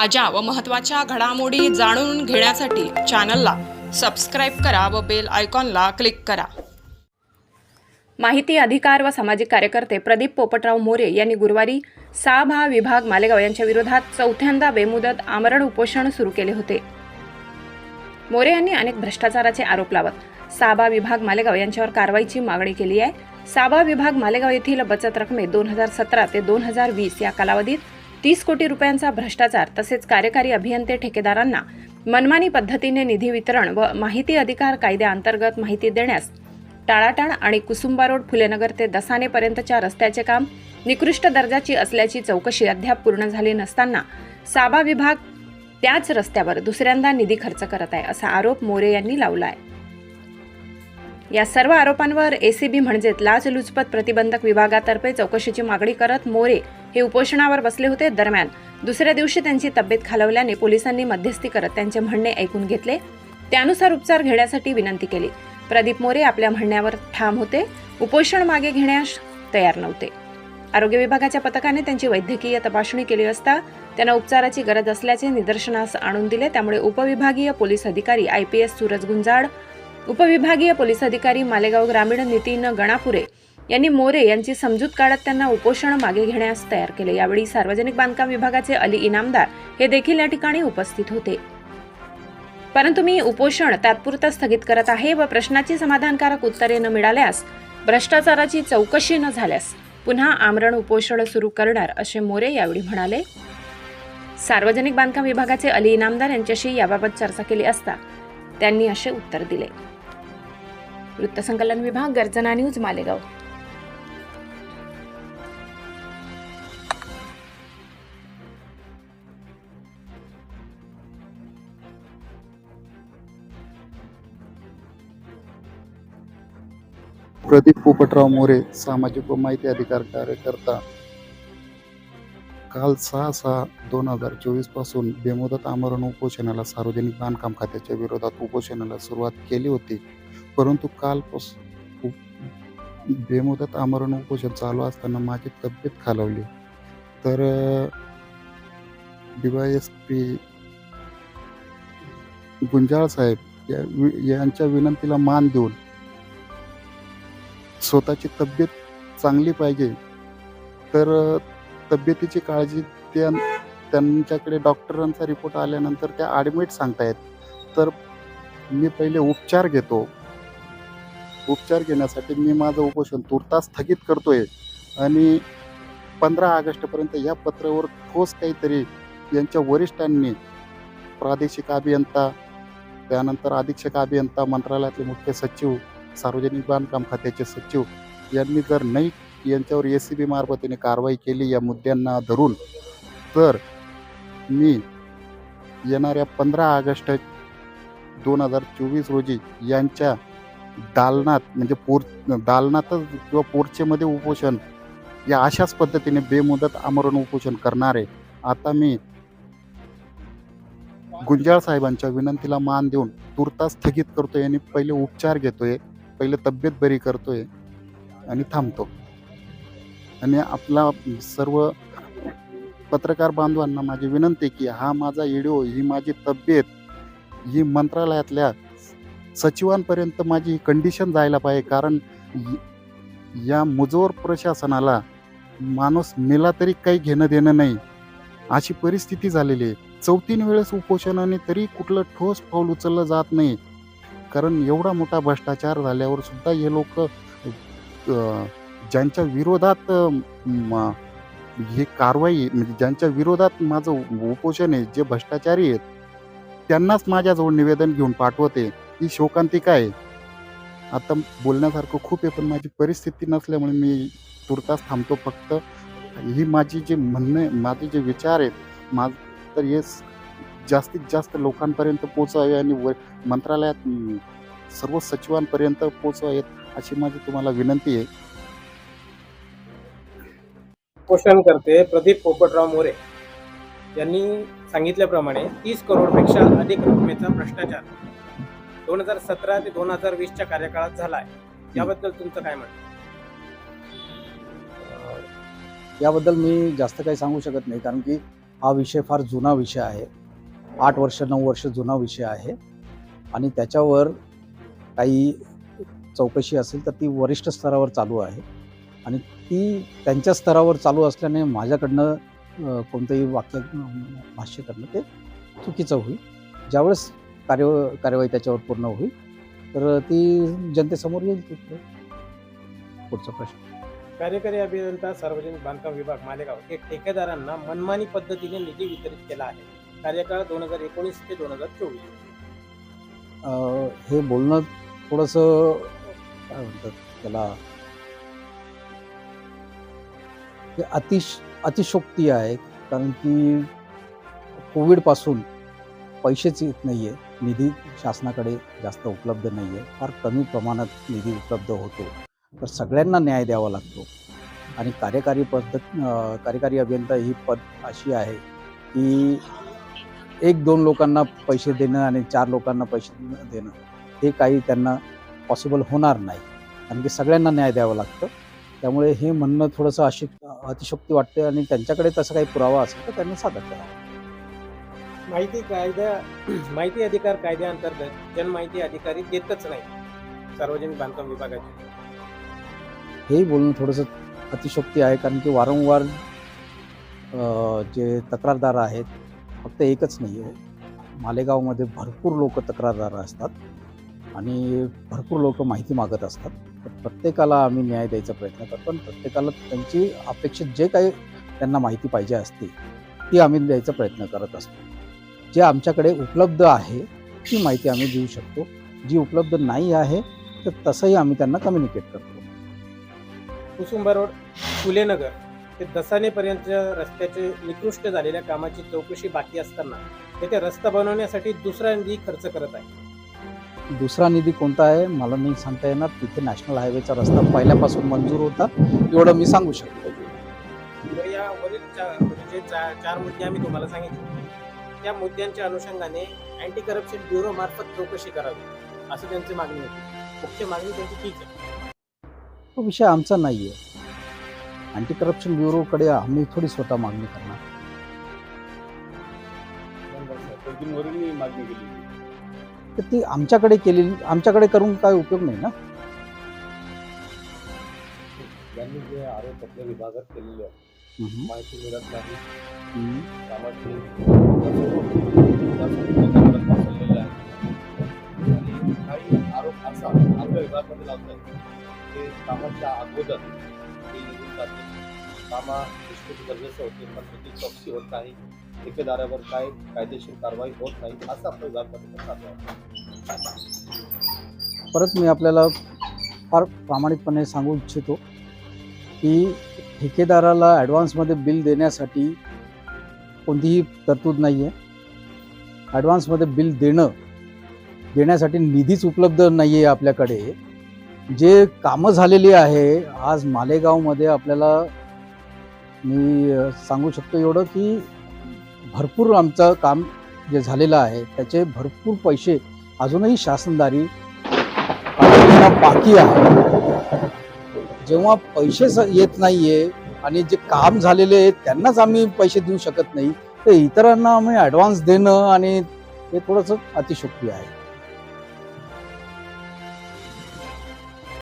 ताज्या व महत्त्वाच्या घडामोडी जाणून घेण्यासाठी चॅनलला सबस्क्राईब करा व बेल आयकॉनला क्लिक करा. माहिती अधिकार व सामाजिक कार्यकर्ते प्रदीप पोपटराव मोरे यांनी गुरुवारी साभा विभाग मालेगाव यांच्या विरोधात चौथ्यांदा बेमुदत आमरण उपोषण सुरू केले होते. मोरे यांनी अनेक भ्रष्टाचाराचे आरोप लावत साबा विभाग मालेगाव यांच्यावर कारवाईची मागणी केली आहे. साबा विभाग मालेगाव येथील बचत रकमेत दोन हजार सतरा ते दोन हजार वीस या कालावधीत तीस कोटी रुपयांचा भ्रष्टाचार तसेच कार्यकारी अभियंते ठेकेदारांना मनमानी पद्धतीने निधी वितरण व माहिती अधिकार कायद्याअंतर्गत माहिती देण्यास टाळाटाळ आणि कुसुंबा रोड फुलेनगर ते दसानेपर्यंतच्या रस्त्याचे काम निकृष्ट दर्जाची असल्याची चौकशी अद्याप पूर्ण झाली नसताना साबा विभाग त्याच रस्त्यावर दुसऱ्यांदा निधी खर्च करत आहे असा आरोप मोरे यांनी लावला आहे या सर्व आरोपांवर एसीबी म्हणजेच लाचलुचपत प्रतिबंधक विभागातर्फे चौकशीची मागणी करत मोरे हे उपोषणावर बसले होते दरम्यान. दुसऱ्या दिवशी त्यांची तब्येत खालवल्याने पोलिसांनी मध्यस्थी करत त्यांचे म्हणणे ऐकून घेतले. त्यानुसार उपचार घेण्यासाठी विनंती केली. प्रदीप मोरे आपल्या म्हणण्यावर ठाम होते. उपोषण मागे घेण्यास तयार नव्हते. आरोग्य विभागाच्या पथकाने त्यांची वैद्यकीय तपासणी केली असता त्यांना उपचाराची गरज असल्याचे निदर्शनास आणून दिले. त्यामुळे उपविभागीय पोलीस अधिकारी I P S Suraj Gunjad उपविभागीय पोलीस अधिकारी मालेगाव ग्रामीण नितीन गणापुरे यांनी मोरे यांची समजूत काढत त्यांना उपोषण मागे घेण्यास तयार केले. यावेळी सार्वजनिक बांधकाम विभागाचे अली इनामदार हे देखील या ठिकाणी उपस्थित होते. परंतु मी उपोषण तात्पुरता स्थगित करत आहे व प्रश्नाची समाधानकारक उत्तरे न मिळाल्यास भ्रष्टाचाराची चौकशी न झाल्यास पुन्हा आमरण उपोषण सुरू करणार असे मोरे यावेळी म्हणाले. सार्वजनिक बांधकाम विभागाचे अली इनामदार यांच्याशी याबाबत चर्चा केली असता त्यांनी असे उत्तर दिले. वृत्तसंकलन विभाग गर्जना न्यूज मालेगाव. प्रदीप पोपटराव मोरे सामाजिक व माहिती अधिकार कार्यकर्ता. काल सहा सहा दोन हजार चोवीसपासून बेमुदत आमरण उपोषणाला सार्वजनिक बांधकाम खात्याच्या विरोधात उपोषणाला सुरुवात केली होती. परंतु काल बेमुदत आमरण उपोषण चालू असताना माझी तब्येत खालावली. तर डीवाय पी गुंजाळ साहेब या वि- यांच्या विनंतीला मान देऊन स्वतःची तब्येत चांगली पाहिजे. तर तब्येतीची काळजी त्या त्यांच्याकडे डॉक्टरांचा रिपोर्ट आल्यानंतर त्या ॲडमिट सांगतायत तर मी पहिले उपचार घेतो. उपचार घेण्यासाठी मी माझं उपोषण तुर्तास स्थगित करतोय. आणि पंधरा ऑगस्टपर्यंत या पत्रावर ठोस काहीतरी यांच्या वरिष्ठांनी प्रादेशिक अभियंता त्यानंतर अधीक्षक अभियंता मंत्रालयातले मुख्य सचिव सार्वजनिक बांधकाम खात्याचे सचिव यांनी जर नाही यांच्यावर ए सी बी मार्फतीने कारवाई केली या मुद्द्यांना धरून तर मी येणाऱ्या पंधरा ऑगस्ट दोन हजार चोवीस रोजी यांच्या दालनात म्हणजे पोर दालनातच किंवा पोर्चेमध्ये उपोषण या अशाच पद्धतीने बेमुदत आमरण उपोषण करणार आहे. आता मी गुंजाळ साहेबांच्या विनंतीला मान देऊन तुर्तास स्थगित करतोय आणि पहिले उपचार घेतोय. पहिले तब्येत बरी करतोय आणि थांबतो. आणि आपला सर्व पत्रकार बांधवांना माझी विनंती की हा माझा व्हिडिओ ही माझी तब्येत ही मंत्रालयातल्या सचिवांपर्यंत माझी कंडिशन जायला पाहिजे. कारण या मुजोर प्रशासनाला माणूस मेला तरी काही घेणं देणं नाही. अशी परिस्थिती झालेली आहे. चौतीन वेळेस उपोषणाने तरी कुठलं ठोस पाऊल उचललं जात नाही. कारण एवढा मोठा भ्रष्टाचार झाल्यावर सुद्धा हे लोक ज्यांच्या विरोधात हे ही कारवाई म्हणजे ज्यांच्या विरोधात माझं उपोषण आहे जे भ्रष्टाचारी आहेत त्यांनाच माझ्याजवळ निवेदन घेऊन पाठवते. ही शोकांतिका आहे? आता बोलण्यासारखं खूप आहे पण माझी परिस्थिती नसल्यामुळे मी तुर्तास थांबतो फक्त. ही माझी जे म्हणणे माझे जे विचार आहेत माझ तर हे जास्तीत जास्त लोकांपर्यंत पोचावे आणि व मंत्रालयात सर्व सचिवांपर्यंत पोचवावेत अशी माझी तुम्हाला विनंती आहे. पोषण करते प्रदीप पोपटराव मोरे. यांनी सांगितल्याप्रमाणे तीस करोडपेक्षा अधिक रकमेचा भ्रष्टाचार दोन हजार सतरा ते दोन हजार वीसच्या कार्यकाळात झाला आहे याबद्दल तुमचं काय म्हणणं? याबद्दल मी जास्त काही सांगू शकत नाही कारण की हा विषय फार जुना विषय आहे. आठ वर्ष नऊ वर्ष जुना विषय आहे. आणि त्याच्यावर काही चौकशी असेल तर ती वरिष्ठ स्तरावर चालू आहे. आणि ती त्यांच्या स्तरावर चालू असल्याने माझ्याकडनं कोणतंही वाक्य भाष्य करणं ते चुकीचं होईल. ज्यावेळेस कार्य कार्यवाही त्याच्यावर पूर्ण होईल तर ती जनतेसमोर येईल तिथे पुढचा प्रश्न. कार्यकारी अभियंता सार्वजनिक बांधकाम विभाग मालेगाव हे ठेकेदारांना मनमानी पद्धतीने निधी वितरित केला आहे. कार्यकाळ दोन हजार एकोणीस ते दोन हजार चोवीस. हे बोलणं थोडंसं काय म्हणतात त्याला? हे अतिश अतिशोक्ती आहे कारण की कोविडपासून पैसेच येत नाही आहे निधी शासनाकडे जास्त उपलब्ध नाही आहे फार कमी प्रमाणात निधी उपलब्ध होतो. तर सगळ्यांना न्याय द्यावा लागतो. आणि कार्यकारी पद्धत कार्यकारी अभियंता ही पद अशी आहे की एक दोन लोकांना पैसे देणं आणि चार लोकांना पैसे देणं हे काही त्यांना पॉसिबल होणार नाही. कारण की सगळ्यांना न्याय द्यावा लागतं. त्यामुळे हे म्हणणं थोडंसं अशी अतिशक्ती वाटते आणि त्यांच्याकडे तसं काही पुरावा असेल तर त्यांनी सादर करावा. माहिती कायद्या माहिती अधिकार कायद्याअंतर्गत जनमाहिती अधिकारी देतच नाही सार्वजनिक बांधकाम विभागाचे. हेही बोलणं थोडंसं अतिशोक्ती आहे कारण की वारंवार जे तक्रारदार आहेत फक्त एकच नाही आहे मालेगावमध्ये भरपूर लोक तक्रारदार असतात आणि भरपूर लोक माहिती मागत असतात. तर प्रत्येकाला आम्ही न्याय द्यायचा प्रयत्न करतो पण प्रत्येकाला त्यांची अपेक्षित जे काही त्यांना माहिती पाहिजे असते ती आम्ही द्यायचा प्रयत्न करत असतो. जे आमच्याकडे उपलब्ध आहे ती माहिती आम्ही देऊ शकतो. जी उपलब्ध नाही आहे तर तसंही आम्ही त्यांना कम्युनिकेट करतो. कुसुंबा रोड फुलेनगर ते दसानेपर्यंतच्या रस्त्याचे निकृष्ट झालेल्या कामाची चौकशी बाकी असताना येथे रस्ता बनवण्यासाठी दुसरा निधी खर्च करत आहे दुसरा निधी कोणता आहे? मला नाही सांगता येणार. तिथे नॅशनल हायवेचा रस्ता पहिल्यापासून मंजूर होता. एवढं मी सांगू शकतो. या वरील म्हणजे चा- चार मुद्दे आम्ही तुम्हाला सांगितले. त्या मुद्द्यांच्या अनुषंगाने अँटी करप्शन ब्युरो मार्फत चौकशी करावी असं त्यांची मागणी होती. मुख्य मागणी त्यांची तीच आहे. तो विषय आमचा नाही आहे अँटी करप्शन ब्युरोकडे आम्ही थोडी स्वतः मागणी करणार. वरून मागणी केली. तर ती आमच्याकडे केलेली आमच्याकडे करून काय उपयोग नाही ना? यांनी जे आरोप आपल्या विभागात केलेले आहेत. माहिती मिळत नाही. कामाची आणि काही आरोप असा आपल्या विभागामध्ये लावतात. की कामाच्या अगोदर ते निघून जाते कामा निश्चित गरजेचं होते पण त्याची चौकशी होत नाही ठेकेदारावर काय कायदेशीर कारवाई होत नाही असं आपलं विभागामध्ये चालू आहे परत मी आपल्याला फार प्रामाणिकपणे सांगू इच्छितो की ठेकेदाराला ॲडव्हान्समध्ये बिल देण्यासाठी कोणतीही तरतूद नाही आहे ॲडव्हान्समध्ये बिल देणं देण्यासाठी निधीच उपलब्ध नाही आहे आपल्याकडे. जे कामं झालेली आहे आज मालेगावमध्ये आपल्याला मी सांगू शकतो एवढं की भरपूर आमचं काम जे झालेलं आहे त्याचे भरपूर पैसे अजूनही शासनदारी बाकी आहे. जेव्हा पैसे येत येत नाहीये आणि जे काम झालेले आहेत त्यांनाच आम्ही पैसे देऊ शकत नाही तर इतरांना आम्ही ॲडव्हान्स देणं आणि हे थोडंसं अतिशोक्ती आहे.